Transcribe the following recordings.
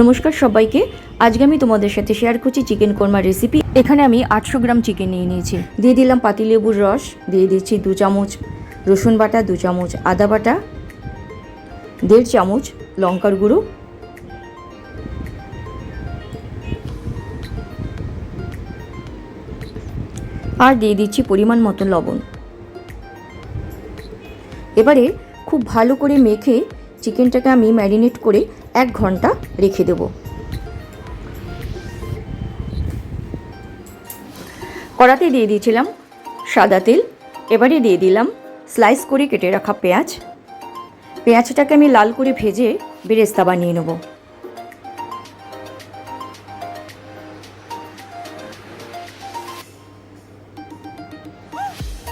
নমস্কার সবাইকে। আজকে আমি তোমাদের সাথে শেয়ার করছি চিকেন কোরমার রেসিপি এখানে আমি আটশো গ্রাম চিকেন নিয়ে নিয়েছি। দিয়ে দিলাম পাতিলেবুর রস, দিয়ে দিচ্ছি দু চামচ রসুন বাটা, দু চামচ আদা বাটা, দেড় চামচ লঙ্কার গুঁড়ো। আর দিয়ে দিচ্ছি পরিমাণ মতো লবণ। এবারে খুব ভালো করে মেখে চিকেনটাকে আমি ম্যারিনেট করে এক ঘণ্টা রেখে দেব। কড়াতে দিয়ে দিয়েছিলাম সাদা তেল, এবারে দিয়ে দিলাম স্লাইস করে কেটে রাখা পেঁয়াজ। পেঁয়াজটাকে আমি লাল করে ভেজে বেরেস্তা বানিয়ে নেব।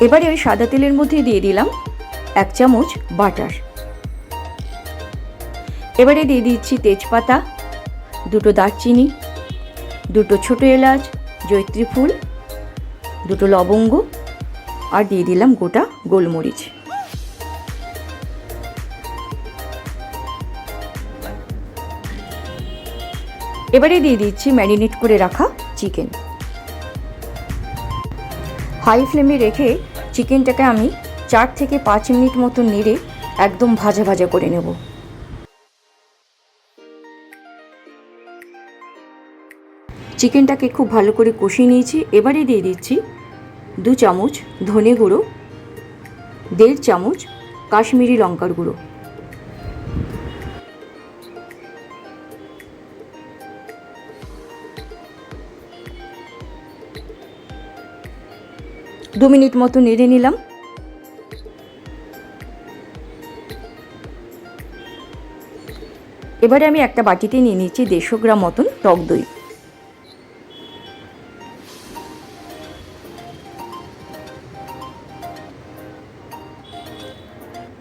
এবারে ওই সাদা তেলের মধ্যে দিয়ে দিলাম এক চামচ বাটার। এবারে দিয়ে দিচ্ছি তেজপাতা, দুটো দারচিনি, দুটো ছোটো এলাচ জৈত্রী ফুল, দুটো লবঙ্গ আর দিয়ে দিলাম গোটা গোলমরিচ। এবারে দিয়ে দিচ্ছি ম্যারিনেট করে রাখা চিকেন। হাই ফ্লেমে রেখে চিকেনটাকে আমি চার থেকে পাঁচ মিনিট মতো নেড়ে একদম ভাজা ভাজা করে নেব। চিকেনটাকে খুব ভালো করে কষিয়ে নিয়েছি, এবারে দিয়ে দিচ্ছি দু চামচ ধনে গুঁড়ো, দেড় চামচ কাশ্মীরি লঙ্কার গুঁড়ো। দু মিনিট মতো নেড়ে নিলাম। এবারে আমি একটা বাটিতে নিয়ে নিচ্ছি দেড়শো গ্রাম মতন টক দই।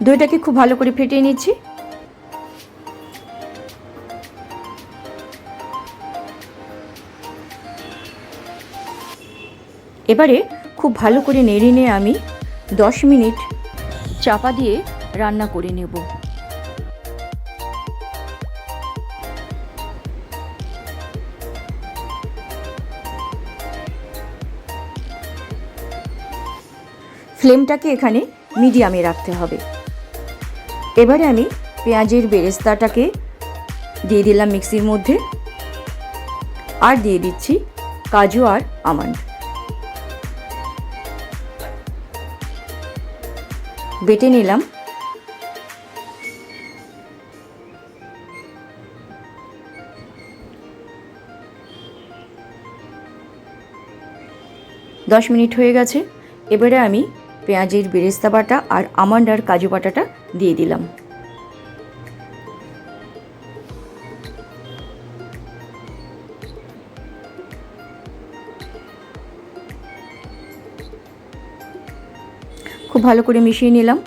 দইটাকে খুব ভালো করে ফেটিয়ে নিচ্ছি। এবারে খুব ভালো করে নেড়ে নিয়ে আমি দশ মিনিট চাপা দিয়ে রান্না করে নেব। ফ্লেমটাকে এখানে মিডিয়ামে রাখতে হবে। এবারে আমি পেঁয়াজের বেরেস্তাটাকে দিয়ে দিলাম মিক্সির মধ্যে। আর দিয়ে দিচ্ছি কাজু আর আমন্ড। বেটে নিলাম। দশ মিনিট হয়ে গেছে। এবারে আমি পেঁয়াজের বেরেস্তা বাটা আর আমন্ড আর কাজু বাটাটা দিয়ে দিলাম। খুব ভালো করে মিশিয়ে নিলাম।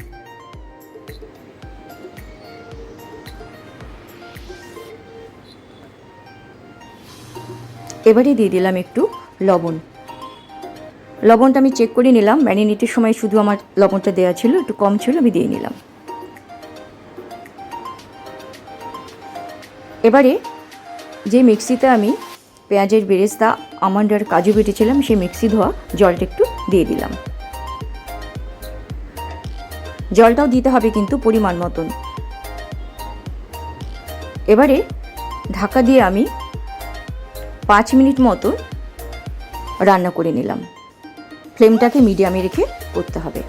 এবারে দিয়ে দিলাম একটু লবণ। লবণটা আমি চেক করে নিলাম। ম্যারিনেটের সময় শুধু আমার লবণটা দেওয়া ছিল, একটু কম ছিল, আমি দিয়ে নিলাম। এবারে যে মিক্সিতে আমি পেঁয়াজের বেরেস্তা, আমন্ড আর কাজু বেটেছিলাম, সেই মিক্সি ধোয়া জলটা একটু দিয়ে দিলাম। জলটাও দিতে হবে কিন্তু পরিমাণ মতন। এবারে ঢাকা দিয়ে আমি পাঁচ মিনিট মতো রান্না করে নিলাম। ফ্লেমটাকে মিডিয়ামে রেখে করতে হবে।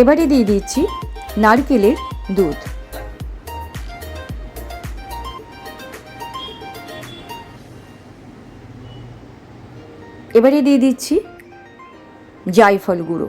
এবারে দিয়ে দিচ্ছি নারকেলের দুধ। এবারে দিয়ে দিচ্ছি জায়ফল গুঁড়ো।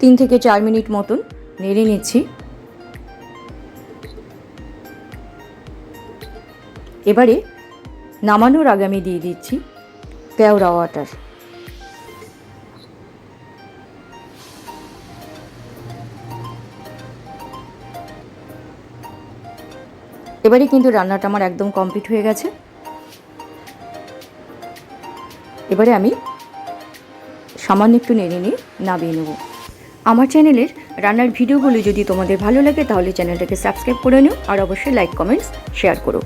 তিন থেকে চার মিনিট মতন নেড়ে নিচ্ছি। এবারে নামানোর আগে আমি দিয়ে দিচ্ছি পেওড়া ওয়াটার। এবারে কিন্তু রান্নাটা আমার একদম কমপ্লিট হয়ে গেছে। এবারে আমি সামান্য একটু নেড়ে নিয়ে নামিয়ে নেব। আমার চ্যানেলের রান্নার ভিডিওগুলো যদি তোমাদের ভালো লাগে তাহলে চ্যানেলটাকে সাবস্ক্রাইব করে নিও আর অবশ্যই লাইক, কমেন্টস, শেয়ার করো।